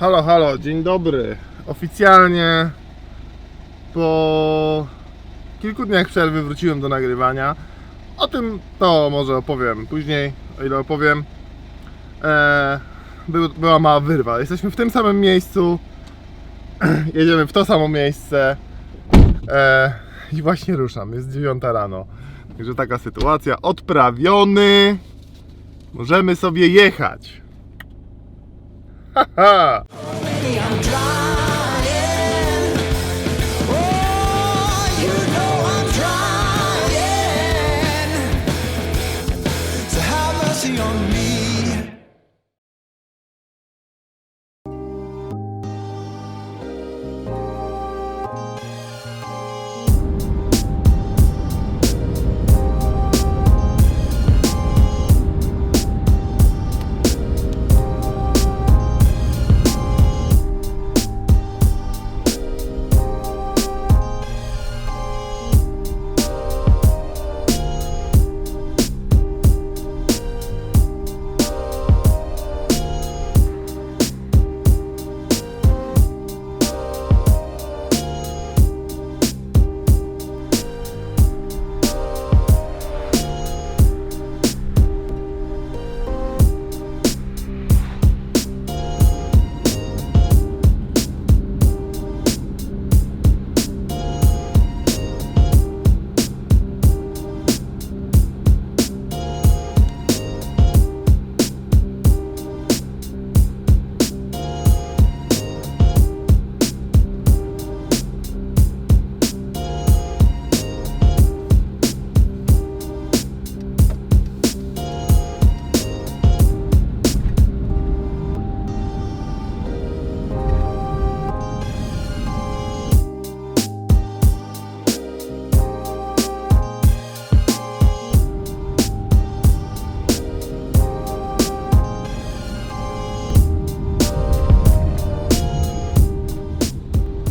Halo, halo, dzień dobry. Oficjalnie po kilku dniach przerwy wróciłem do nagrywania. O tym to może opowiem później, o ile opowiem. E, był, była mała wyrwa. Jesteśmy w tym samym miejscu. Jedziemy w to samo miejsce. E, I właśnie ruszam. Jest 9 rano. Także taka sytuacja. Odprawiony. Możemy sobie jechać. ha ha!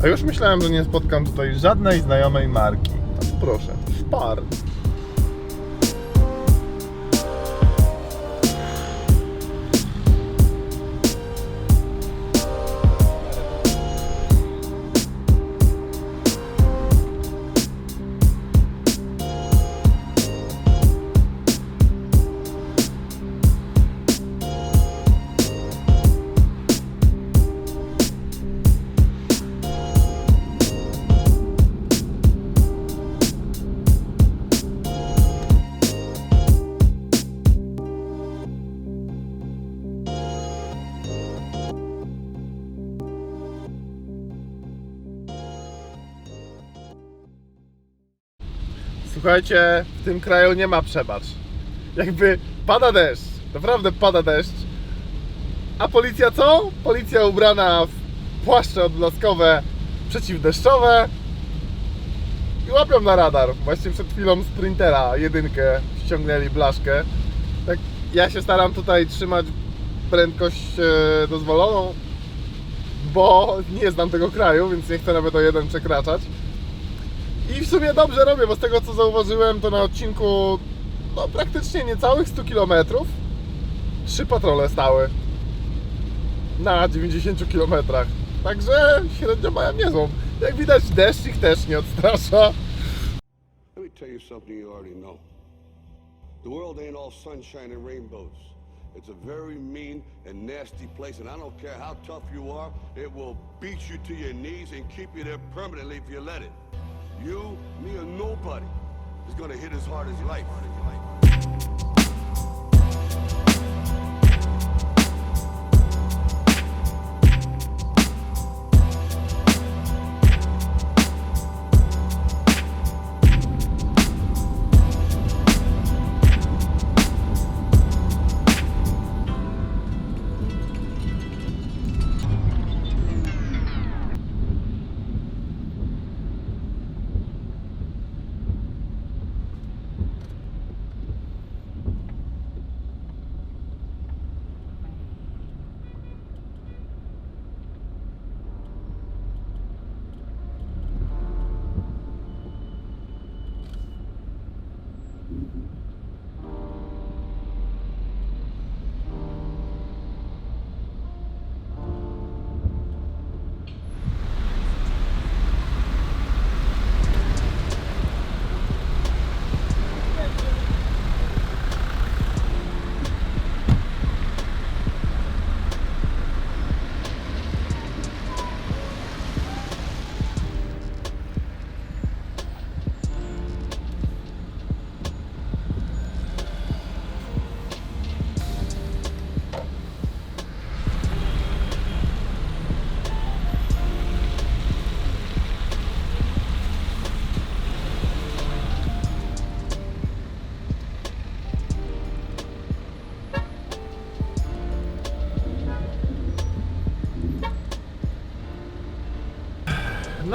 A już myślałem, że nie spotkam tutaj żadnej znajomej marki. Tu proszę, Spar. Słuchajcie, w tym kraju nie ma przebacz. Jakby pada deszcz, naprawdę pada deszcz. A policja co? Policja ubrana w płaszcze odblaskowe przeciwdeszczowe i łapią na radar. Właśnie przed chwilą sprintera jedynkę ściągnęli blaszkę. Tak, ja się staram tutaj trzymać prędkość e, dozwoloną, bo nie znam tego kraju, więc nie chcę nawet o jeden przekraczać. I w sumie dobrze robię, bo z tego co zauważyłem, to na odcinku no, praktycznie niecałych 100 km trzy patrole stały na 90 km. Także średnio mają niezłą. Jak widać, deszcz ich też nie odstrasza. Let me tell you something you already know. The world ain't all sunshine and rainbows. It's a very mean and nasty place, and I don't care how tough you are, it will beat you to your knees and keep you there permanently if you let it. You, me, or nobody is gonna hit as hard as life.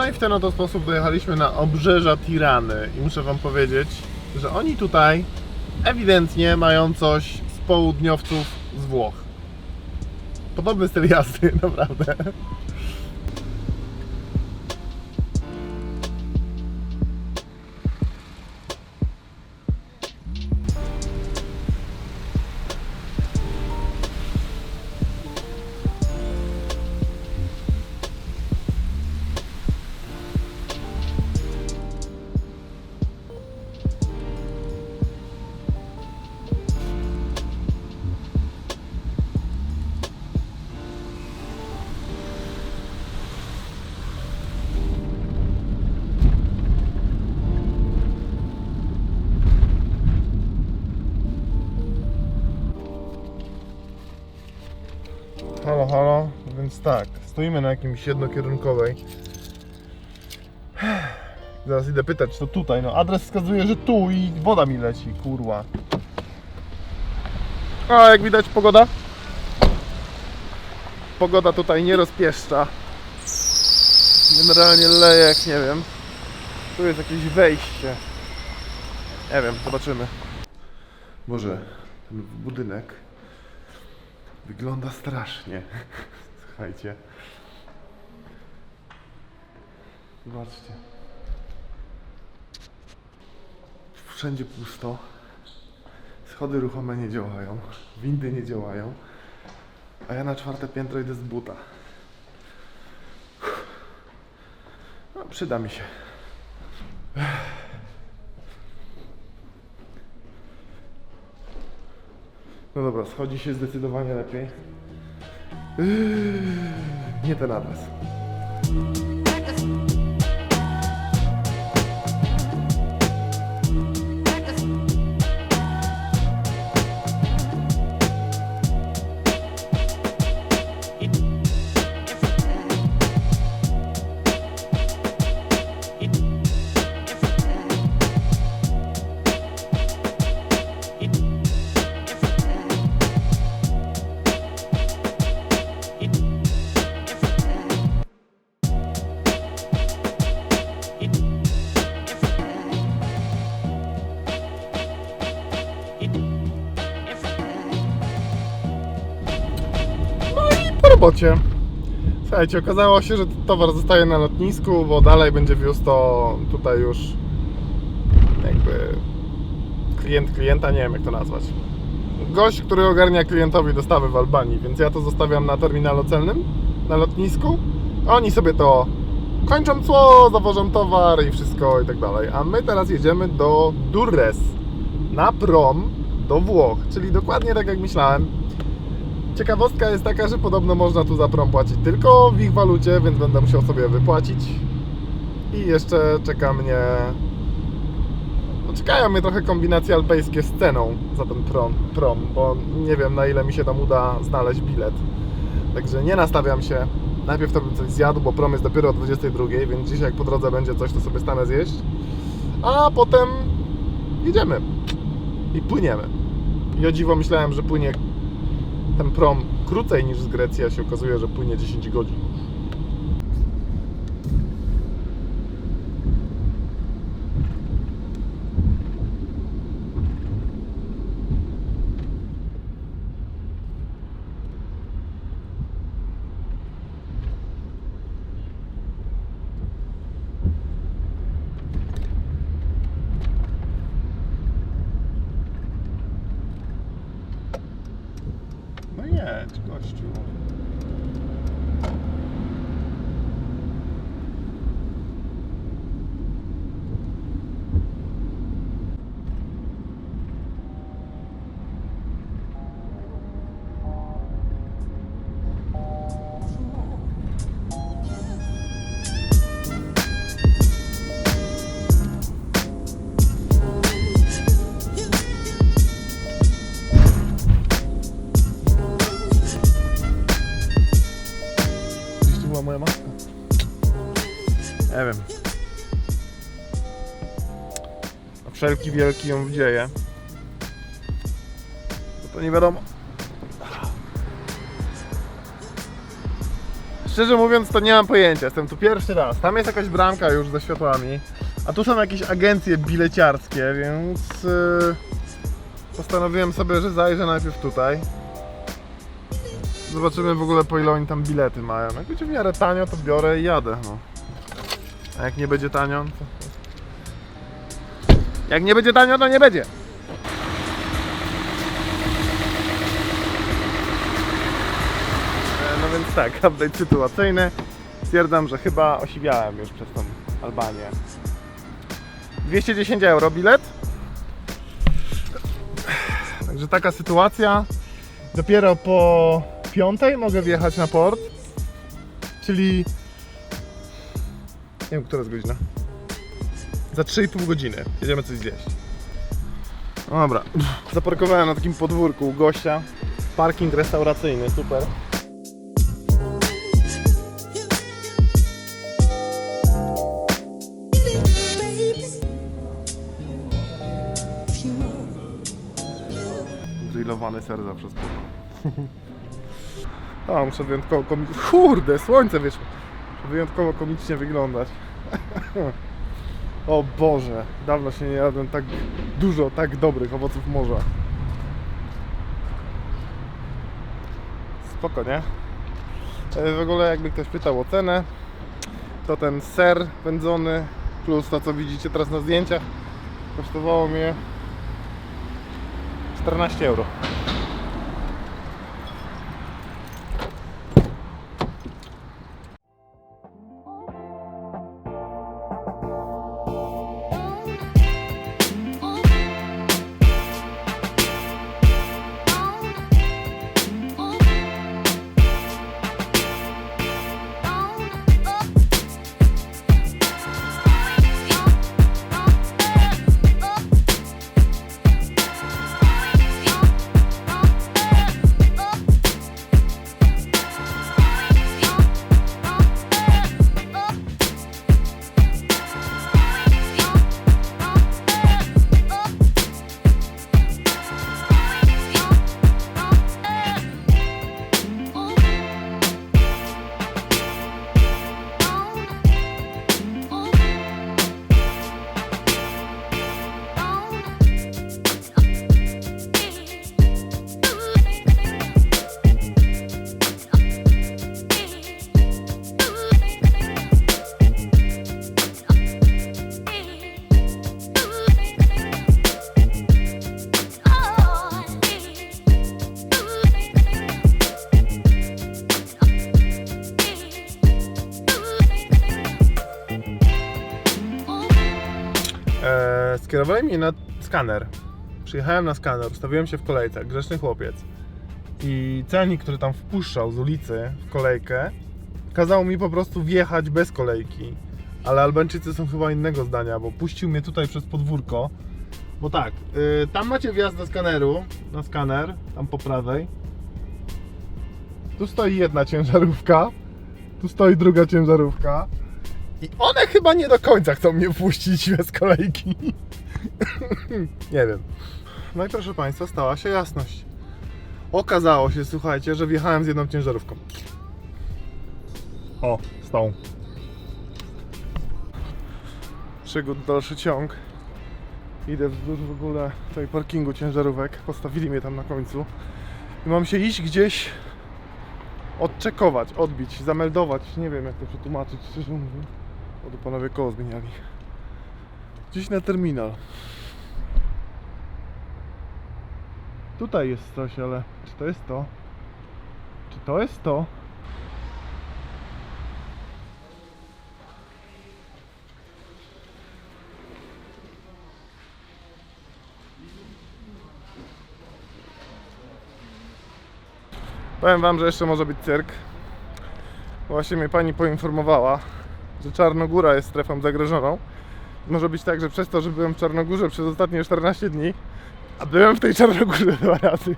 No i w ten oto sposób dojechaliśmy na obrzeża Tirany i muszę wam powiedzieć, że oni tutaj ewidentnie mają coś z południowców z Włoch. Podobny styl jazdy, naprawdę. Tak, stoimy na jakimś jednokierunkowej. Zaraz idę pytać, to tutaj, no adres wskazuje, że tu i woda mi leci, kurwa. A jak widać pogoda? Pogoda tutaj nie rozpieszcza. Generalnie leje jak nie wiem. Tu jest jakieś wejście. Nie wiem, zobaczymy. Boże, ten budynek Wygląda strasznie. Słuchajcie. Zobaczcie. Wszędzie pusto. Schody ruchome nie działają. Windy nie działają. A ja na czwarte piętro idę z buta. No, przyda mi się. No dobra, schodzi się zdecydowanie lepiej. Nie ten adres. Słuchajcie, okazało się, że towar zostaje na lotnisku, bo dalej będzie wiózł to tutaj już jakby klient klienta, nie wiem jak to nazwać. Gość, który ogarnia klientowi dostawy w Albanii, więc ja to zostawiam na terminalu celnym, na lotnisku. Oni sobie to kończą cło, zawożą towar i wszystko i tak dalej. A my teraz jedziemy do Durres na prom do Włoch, czyli dokładnie tak jak myślałem. Ciekawostka jest taka, że podobno można tu za prom płacić tylko w ich walucie, więc będę musiał sobie wypłacić. I jeszcze czeka mnie. No czekają mnie trochę kombinacje alpejskie z ceną za ten prom, prom, bo nie wiem na ile mi się tam uda znaleźć bilet. Także nie nastawiam się. Najpierw to bym coś zjadł, bo prom jest dopiero o 22, więc dzisiaj jak po drodze będzie coś, to sobie stanę zjeść. A potem jedziemy i płyniemy. I o dziwo myślałem, że płynie ten prom krócej niż z Grecji, a się okazuje, że płynie 10 godzin. Wszelki wielki ją wdzieje. No to nie wiadomo. Szczerze mówiąc, to nie mam pojęcia. Jestem tu pierwszy raz. Tam jest jakaś bramka już ze światłami, a tu są jakieś agencje bileciarskie, więc yy, postanowiłem sobie, że zajrzę najpierw tutaj. Zobaczymy w ogóle po ile oni tam bilety mają. Jak będzie w miarę tanio, to biorę i jadę. No. A jak nie będzie tanio, to... Jak nie będzie tanio, to nie będzie. E, No więc tak, update sytuacyjny. Stwierdzam, że chyba osiwiałem już przez tą Albanię. 210 euro bilet. Także taka sytuacja. Dopiero po piątej mogę wjechać na port. Czyli. Nie wiem, która jest godzina. Za 3,5 godziny. Jedziemy coś zjeść. No dobra. Zaparkowałem na takim podwórku u gościa. Parking restauracyjny, super. Grillowany ser zawsze spoko. A, muszę wyjątkowo komicznie... Kurde, słońce wyszło. Muszę wyjątkowo komicznie wyglądać. o Boże, dawno się nie jadłem tak dużo, tak dobrych owoców morza. Spoko, nie? E, W ogóle jakby ktoś pytał o cenę, to ten ser wędzony plus to co widzicie teraz na zdjęciach kosztowało mnie 14 euro. Mnie na skaner. Przyjechałem na skaner, ustawiłem się w kolejce, grzeczny chłopiec. I celnik, który tam wpuszczał z ulicy w kolejkę, kazał mi po prostu wjechać bez kolejki. Ale Albańczycy są chyba innego zdania, bo puścił mnie tutaj przez podwórko. Bo tak, yy, tam macie wjazd do skaneru, na skaner, tam po prawej. Tu stoi jedna ciężarówka, tu stoi druga ciężarówka. I one chyba nie do końca chcą mnie wpuścić bez kolejki. nie wiem. No i proszę Państwa, stała się jasność. Okazało się, słuchajcie, że wjechałem z jedną ciężarówką. O, z tą. Przygód dalszy ciąg. Idę wzdłuż w ogóle tutaj parkingu ciężarówek. Postawili mnie tam na końcu. I mam się iść gdzieś odczekować, odbić, zameldować. Nie wiem jak to przetłumaczyć, szczerze mówiąc. O, tu panowie koło zmieniali. Gdzieś na terminal. Tutaj jest coś, ale czy to jest to? Czy to jest to? Powiem wam, że jeszcze może być cyrk. Właśnie mnie pani poinformowała, że Czarnogóra jest strefą zagrożoną. Może być tak, że przez to, że byłem w Czarnogórze przez ostatnie 14 dni, a byłem w tej Czarnogórze dwa razy,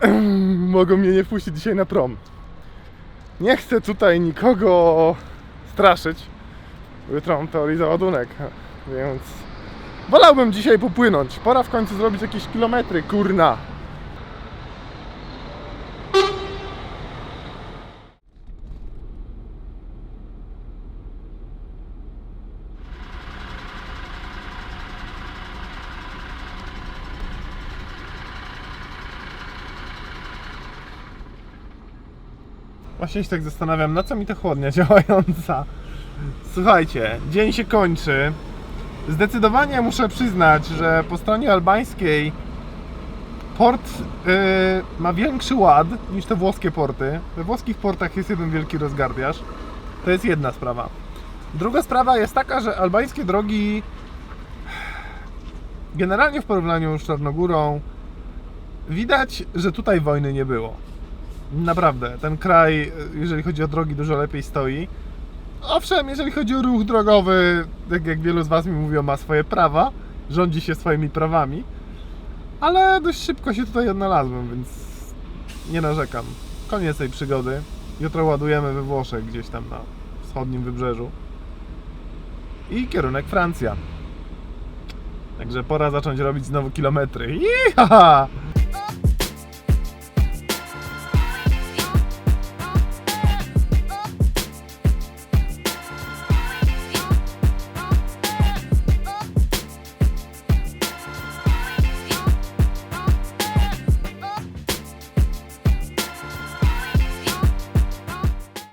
mogą mnie nie wpuścić dzisiaj na prom. Nie chcę tutaj nikogo straszyć. Jutro mam teorii załadunek, więc wolałbym dzisiaj popłynąć. Pora w końcu zrobić jakieś kilometry, kurna. Właśnie się tak zastanawiam, na co mi ta chłodnia działająca. Słuchajcie, dzień się kończy. Zdecydowanie muszę przyznać, że po stronie albańskiej port yy, ma większy ład niż te włoskie porty. We włoskich portach jest jeden wielki rozgardiaż. To jest jedna sprawa. Druga sprawa jest taka, że albańskie drogi generalnie w porównaniu z Czarnogórą widać, że tutaj wojny nie było. Naprawdę, ten kraj, jeżeli chodzi o drogi, dużo lepiej stoi. Owszem, jeżeli chodzi o ruch drogowy, tak jak wielu z Was mi mówią, ma swoje prawa, rządzi się swoimi prawami, ale dość szybko się tutaj odnalazłem, więc nie narzekam. Koniec tej przygody. Jutro ładujemy we Włoszech, gdzieś tam na wschodnim wybrzeżu. I kierunek Francja. Także pora zacząć robić znowu kilometry. Iha!